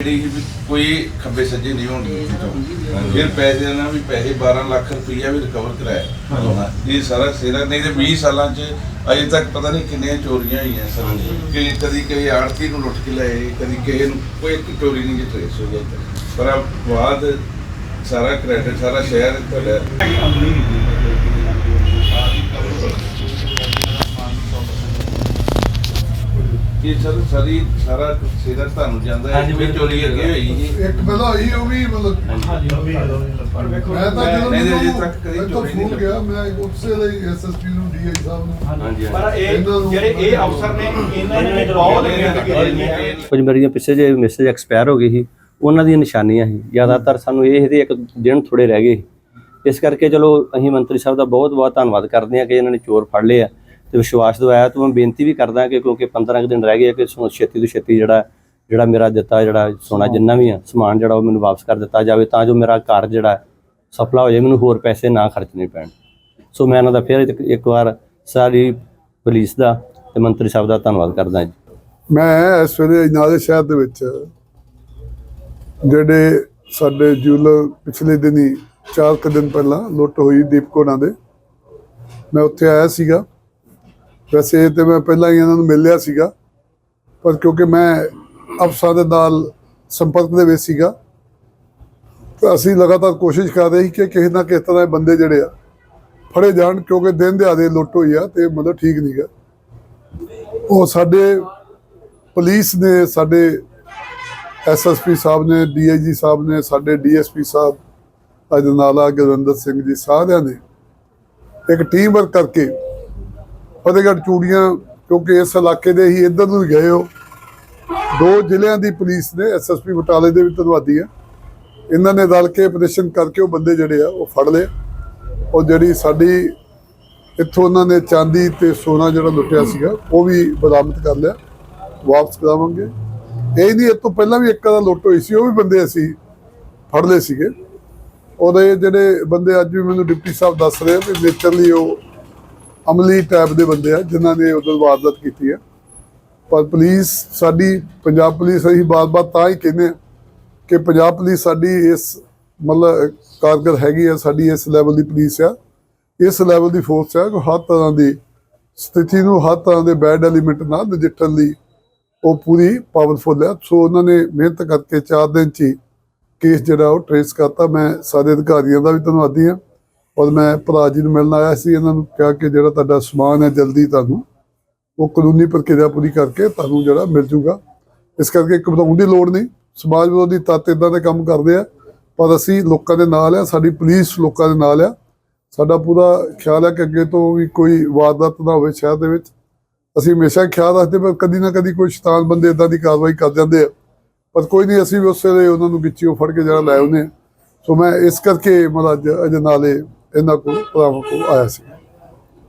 ਜਿਹੜੀ ਵੀ ਕੋਈ ਖੱਬੇ ਸੱਜੇ ਨਹੀਂ ਹੋਣੀ ਫਿਰ ਪੈਸੇ ਨਾਲ ਵੀ ਪੈਸੇ 12 ਲੱਖ ਰੁਪਈਆ ਵੀ ਰਿਕਵਰ ਕਰਾਇਆ। ਇਹ ਸਾਰਾ ਸੇਰਾ ਨਹੀਂ ਤੇ 20 ਸਾਲਾਂ ਚ ਅਜੇ ਤੱਕ ਪਤਾ ਨਹੀਂ ਕਿੰਨੀਆਂ ਚੋਰੀਆਂ ਹੋਈਆਂ ਸਰ ਕਿ ਕਦੀ ਕਿਸੇ ਆੜਤੀ ਨੂੰ ਲੁੱਟ ਕੇ ਲਏ ਕਦੀ ਕਿਸੇ ਨੂੰ ਕੋਈ ਇੱਕ ਚੋਰੀ ਨਹੀਂ ਟ੍ਰੇਸ ਅਜੇ ਤੱਕ। ਪਰ ਆ ਬਾਅਦ ਸਾਰਾ ਕ੍ਰੈਡਿਟ ਸਾਰਾ ਸ਼ਹਿਰ ਤੁਹਾਡਾ ਇਹ ਸਰ ਸਾਰੀ ਸਾਰਾ ਸੇਰਾ ਤੁਹਾਨੂੰ ਜਾਂਦਾ ਹੈ ਹਾਂਜੀ, ਜਿਵੇਂ ਚੋਰੀ ਅੱਗੇ ਹੋਈ ਜੀ ਇੱਕ ਪਹਿਲਾਂ ਹੋਈ ਉਹ ਵੀ ਮਤਲਬ ਮੈਂ ਤਾਂ ਜਦੋਂ ਨਹੀਂ, ਨਹੀਂ, ਅਜੇ ਮੈਨੂੰ ਤੱਕ ਕਦੀ ਮੈਂ ਤਾਂ ਚੋਰੀ ਨਹੀਂ ਫੋਨ ਗਿਆ ਮੈਂ ਉਸੇ ਲਈ ਐਸਐਸਪੀ ਨੂੰ ਡੀਆਈ ਸਾਹਿਬ ਨੂੰ। ਹਾਂਜੀ ਪਰ ਇਹ ਜਿਹੜੇ ਇਹ ਅਫਸਰ ਨੇ ਇਹਨਾਂ ਨੇ ਬਹੁਤ ਮਿਹਨਤ ਕੀਤੀ ਹੈ। ਕੁਝ ਮੇਰੀਆਂ ਪਿੱਛੇ ਜੇ ਮੈਸੇਜ ਐਕਸਪਾਇਰ ਹੋ ਗਈ ਸੀ ਉਹਨਾਂ ਦੀਆਂ ਨਿਸ਼ਾਨੀਆਂ ਸੀ। ਜ਼ਿਆਦਾਤਰ ਸਾਨੂੰ ਇਹ ਇਹਦੇ ਇੱਕ ਦਿਨ ਥੋੜੇ ਰਹਿ ਗਏ ਇਸ ਕਰਕੇ ਚਲੋ ਅਸੀਂ ਮੰਤਰੀ ਸਾਹਿਬ ਦਾ ਬਹੁਤ ਬਹੁਤ ਧੰਨਵਾਦ ਕਰਦੇ ਹਾਂ ਕਿ ਇਹਨਾਂ ਨੇ ਚੋਰ ਫੜ ਲਏ ਆ। ਤੇ ਵਿਸ਼ਵਾਸ ਦਿਵਾਇਆ ਤੇ ਮੈਂ ਬੇਨਤੀ ਵੀ ਕਰਦਾ ਕਿ ਕਿਉਂਕਿ 15 ਕੁ ਦਿਨ ਰਹਿ ਗਏ ਕਿ ਛੇਤੀ ਤੋਂ ਛੇਤੀ ਜਿਹੜਾ ਜਿਹੜਾ ਮੇਰਾ ਦਿੱਤਾ ਜਿਹੜਾ ਸੋਨਾ ਜਿੰਨਾ ਵੀ ਆ ਸਮਾਨ ਜਿਹੜਾ ਉਹ ਮੈਨੂੰ ਵਾਪਸ ਕਰ ਦਿੱਤਾ ਜਾਵੇ ਤਾਂ ਜੋ ਮੇਰਾ ਘਰ ਜਿਹੜਾ ਸਫਲਾ ਹੋ ਜਾਏ ਮੈਨੂੰ ਹੋਰ ਪੈਸੇ ਨਾ ਖਰਚਣੇ ਪੈਣ। ਸੋ ਮੈਂ ਇਹਨਾਂ ਦਾ ਫਿਰ ਇੱਕ- ਵਾਰ ਸਾਰੀ ਪੁਲਿਸ ਦਾ ਤੇ ਮੰਤਰੀ ਸਾਹਿਬ ਦਾ ਧੰਨਵਾਦ ਕਰਦਾ ਜੀ। ਮੈਂ ਇਸ ਵੇਲੇ ਨਾਲੇ ਸ਼ਹਿਰ ਦੇ ਵਿੱਚ ਜਿਹੜੇ ਸਾਡੇ ਜੂਲਰ ਪਿਛਲੇ ਦਿਨੀ ਚਾਰ ਕੁ ਦਿਨ ਪਹਿਲਾਂ ਲੁੱਟ ਹੋਈ ਦੀਪਕੋਣਾ ਦੇ ਮੈਂ ਉੱਥੇ ਆਇਆ ਸੀਗਾ। ਵੈਸੇ ਤੇ ਮੈਂ ਪਹਿਲਾਂ ਹੀ ਇਹਨਾਂ ਨੂੰ ਮਿਲ ਲਿਆ ਸੀਗਾ, ਪਰ ਕਿਉਂਕਿ ਮੈਂ ਅਫਸਰਾਂ ਦੇ ਨਾਲ ਸੰਪਰਕ ਦੇ ਵਿੱਚ ਸੀਗਾ, ਤਾਂ ਅਸੀਂ ਲਗਾਤਾਰ ਕੋਸ਼ਿਸ਼ ਕਰ ਰਹੇ ਸੀ ਕਿ ਕਿਸੇ ਨਾ ਕਿਸੇ ਤਰ੍ਹਾਂ ਇਹ ਬੰਦੇ ਜਿਹੜੇ ਆ, ਫੜੇ ਜਾਣ, ਕਿਉਂਕਿ ਦਿਨ ਦਿਹਾੜੇ ਲੁੱਟ ਹੋਈ ਆ ਤੇ ਮਤਲਬ ਠੀਕ ਨਹੀਂਗਾ ਉਹ ਸਾਡੇ ਪੁਲਿਸ ਨੇ, ਸਾਡੇ ਐਸਐਸਪੀ ਸਾਹਿਬ ਨੇ ਡੀਆਈਜੀ ਸਾਹਿਬ ਨੇ, ਸਾਡੇ ਡੀਐਸਪੀ ਸਾਹਿਬ ਅਜਨਾਲਾ ਗੁਰਵਿੰਦਰ ਸਿੰਘ ਜੀ ਸਾਰਿਆਂ ਨੇ ਇੱਕ ਟੀਮ ਵਰਕ ਕਰਕੇ ਫਤਿਹਗੜ੍ਹ ਚੂੜੀਆਂ, ਕਿਉਂਕਿ ਇਸ ਇਲਾਕੇ ਦੇ ਹੀ ਇੱਧਰ ਨੂੰ ਹੀ ਗਏ ਹੋ। ਦੋ ਜ਼ਿਲ੍ਹਿਆਂ ਦੀ ਪੁਲਿਸ ਨੇ ਐਸਐਸਪੀ ਬਟਾਲੇ ਦੇ ਵੀ ਧੰਨਵਾਦੀ ਆ। ਇਹਨਾਂ ਨੇ ਰਲ ਕੇ ਆਪਰੇਸ਼ਨ ਕਰਕੇ ਉਹ ਬੰਦੇ ਜਿਹੜੇ ਆ, ਉਹ ਫੜ ਲਏ। ਉਹ ਜਿਹੜੀ ਸਾਡੀ, ਇੱਥੋਂ ਉਹਨਾਂ ਨੇ ਚਾਂਦੀ ਤੇ ਸੋਨਾ ਜਿਹੜਾ ਲੁੱਟਿਆ ਸੀਗਾ, ਉਹ ਵੀ ਬਰਾਮਦ ਕਰ ਲਿਆ। ਵਾਪਸ ਕਰਾਵਾਂਗੇ। ਇਹ ਨਹੀਂ, ਇਹ ਤੋਂ ਪਹਿਲਾਂ ਵੀ ਇੱਕ ਦਾ ਲੁੱਟ ਹੋਈ ਸੀ, ਉਹ ਵੀ ਬੰਦੇ ਅਸੀਂ ਫੜ ਲਏ ਸੀਗੇ। ਉਹਦੇ ਜਿਹੜੇ ਬੰਦੇ ਅੱਜ ਵੀ ਮੈਨੂੰ ਡਿਪਟੀ ਸਾਹਿਬ ਦੱਸ ਰਹੇ ਆ ਵੀ ਨੇਚਰਲੀ ਉਹ ਅਮਲੀ ਟਾਈਪ ਦੇ ਬੰਦੇ ਆ, ਜਿਨ੍ਹਾਂ ਨੇ ਉਦੋਂ ਵਾਰਦਾਤ ਕੀਤੀ ਹੈ ਪਰ ਪੁਲਿਸ ਸਾਡੀ, ਪੰਜਾਬ ਪੁਲਿਸ ਅਸੀਂ ਬਾਰ-ਬਾਰ ਤਾਂ ਹੀ ਕਹਿੰਦੇ ਆ ਕਿ ਪੰਜਾਬ ਪੁਲਿਸ ਸਾਡੀ ਇਸ ਮਤਲਬ ਕਾਰਗਰ ਹੈਗੀ ਆ, ਸਾਡੀ ਇਸ ਲੈਵਲ ਦੀ ਪੁਲਿਸ ਆ। ਇਸ ਲੈਵਲ ਦੀ ਫੋਰਸ ਆ ਕਿ ਹਰ ਤਰ੍ਹਾਂ ਦੀ ਸਥਿਤੀ ਨੂੰ ਹਰ ਤਰ੍ਹਾਂ ਦੇ ਬੈਡ ਐਲੀਮੈਂਟ ਨਾਲ ਨਜਿੱਠਣ ਲਈ ਉਹ ਪੂਰੀ ਪਾਵਰਫੁਲ ਹੈ ਸੋ ਉਹਨਾਂ ਨੇ ਮਿਹਨਤ ਕਰਕੇ 4 ਦਿਨ ਚ ਹੀ ਕੇਸ ਜਿਹੜਾ ਉਹ ਟ੍ਰੇਸ ਕਰਤਾ। ਮੈਂ ਸਾਰੇ ਅਧਿਕਾਰੀਆਂ ਦਾ ਵੀ ਧੰਨਵਾਦੀ ਹਾਂ। ਔਰ ਮੈਂ ਭਰਾ ਜੀ ਨੂੰ ਮਿਲਣ ਆਇਆ ਸੀ, ਇਹਨਾਂ ਨੂੰ ਕਿਹਾ ਕਿ ਜਿਹੜਾ ਤੁਹਾਡਾ ਸਮਾਨ ਹੈ ਜਲਦੀ ਤੁਹਾਨੂੰ, ਉਹ ਕਾਨੂੰਨੀ ਪ੍ਰਕਿਰਿਆ ਪੂਰੀ ਕਰਕੇ ਤੁਹਾਨੂੰ ਜਿਹੜਾ ਮਿਲ ਜੂਗਾ। ਇਸ ਕਰਕੇ ਘਬਰਾਉਣ ਦੀ ਲੋੜ ਨਹੀਂ। ਸਮਾਜ ਵਿਰੋਧੀ ਤੱਤ ਇਦਾਂ ਦੇ ਕੰਮ ਕਰਦੇ ਆ, ਪਰ ਅਸੀਂ ਲੋਕਾਂ ਦੇ ਨਾਲ ਆ, ਸਾਡੀ ਪੁਲਿਸ ਲੋਕਾਂ ਦੇ ਨਾਲ ਆ। ਸਾਡਾ ਪੂਰਾ ਖਿਆਲ ਹੈ ਕਿ ਅੱਗੇ ਤੋਂ ਵੀ ਕੋਈ ਵਾਰਦਾਤ ਨਾ ਹੋਵੇ ਸ਼ਹਿਰ ਦੇ ਵਿੱਚ। ਅਸੀਂ ਹਮੇਸ਼ਾ ਖਿਆਲ ਰੱਖਦੇ, ਪਰ ਕਦੀ ਨਾ ਕਦੀ ਕੋਈ ਸ਼ੈਤਾਨ ਬੰਦੇ ਇਦਾਂ ਦੀ ਕਾਰਵਾਈ ਕਰ ਜਾਂਦੇ ਆ। ਪਰ ਕੋਈ ਨਹੀਂ, ਅਸੀਂ ਵੀ ਉਸੇ ਵੇਲੇ ਉਹਨਾਂ ਨੂੰ ਵਿੱਚੋਂ ਫੜ ਕੇ ਜਿਹੜਾ ਲੈ ਆਉਂਦੇ ਹਾਂ ਸੋ ਮੈਂ ਇਸ ਕਰਕੇ ਮਤਲਬ ਅੱਜ ਅਜਨਾਲੇ ਇਹਨਾਂ ਕੋਲ ਭਰਾਵਾਂ ਕੋਲ ਆਇਆ ਸੀ